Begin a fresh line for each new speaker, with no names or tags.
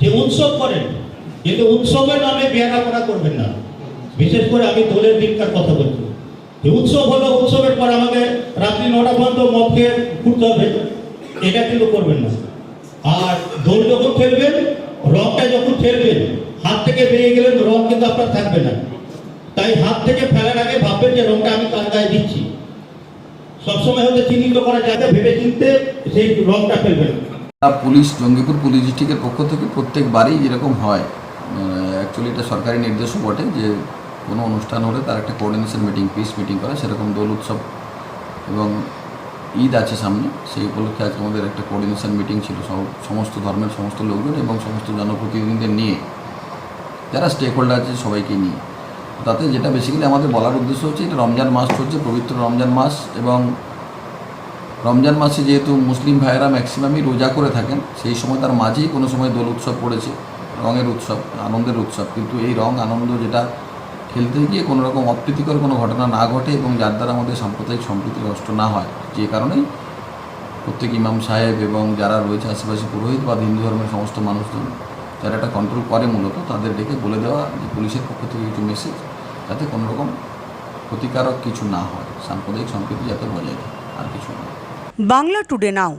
যে উৎসব করেন কিন্তু উৎসবের নামে বেয়ারাপনা করবেন না। বিশেষ করে আমি দোলের দিনকার কথা বলছি। যে উৎসব হলো উৎসবের পর আমাকে রাত্রি নটা পর্যন্ত মদ খেয়ে ঘুরতে হবে। এটা কিন্তু করবেন না। আর দোল যখন খেলবেন রংটা যখন খেলবেন হাত থেকে বেরিয়ে গেলে রং কিন্তু আপনার থাকবে না। তাই হাত থেকে ফেলার আগে ভাববেন যে রংটা আমি কার গায়ে দিচ্ছি। সবসময় হয়তো চিহ্নিত করা না, ভেবে চিনতে সেই রংটা ফেলবেন।
পুলিশ, জঙ্গিপুর পুলিশ ডিস্ট্রিক্টের পক্ষ থেকে প্রত্যেকবারই যেরকম হয় অ্যাকচুয়ালি এটা সরকারি নির্দেশও বটে যে কোনো অনুষ্ঠান হলে তার একটা কোঅর্ডিনেশন মিটিং পিস মিটিং করা, সেরকম দোল উৎসব এবং ঈদ আছে সামনে, সেই উপলক্ষে আজকে আমাদের একটা কোঅর্ডিনেশন মিটিং ছিল সমস্ত ধর্মের সমস্ত লোকজন এবং সমস্ত জনপ্রতিনিধিদের নিয়ে, যারা স্টেক হোল্ডার আছে সবাইকে নিয়ে। তাতে যেটা বেসিক্যালি আমাদের বলার উদ্দেশ্য হচ্ছে এটা রমজান মাস চলছে, পবিত্র রমজান মাস এবং রমজান মাসে যেহেতু মুসলিম ভাইয়েরা ম্যাক্সিমামই রোজা করে থাকেন, সেই সময় তার মাঝেই কোনো সময় দোল উৎসব পড়েছে, রঙের উৎসব, আনন্দের উৎসব। কিন্তু এই রং, আনন্দ যেটা খেলতে গিয়ে কোনো রকম অপ্রীতিকর কোনো ঘটনা না ঘটে এবং যার দ্বারা আমাদের সাম্প্রদায়িক সম্প্রীতি নষ্ট না হয়। যে কারণেই প্রত্যেক ইমাম সাহেব এবং যারা রয়েছে আশেপাশে পুরোহিত বা হিন্দু ধর্মের সমস্ত মানুষজন, যারা এটা কন্ট্রোল করে মূলত, তাদের ডেকে বলে দেওয়া যে পুলিশের পক্ষ থেকে কিছু মেসেজ যাতে কোনো রকম ক্ষতিকারক কিছু না হয়, সাম্প্রদায়িক সম্প্রীতি যাতে বজায় থাকে।
বাংলা টুডে নাও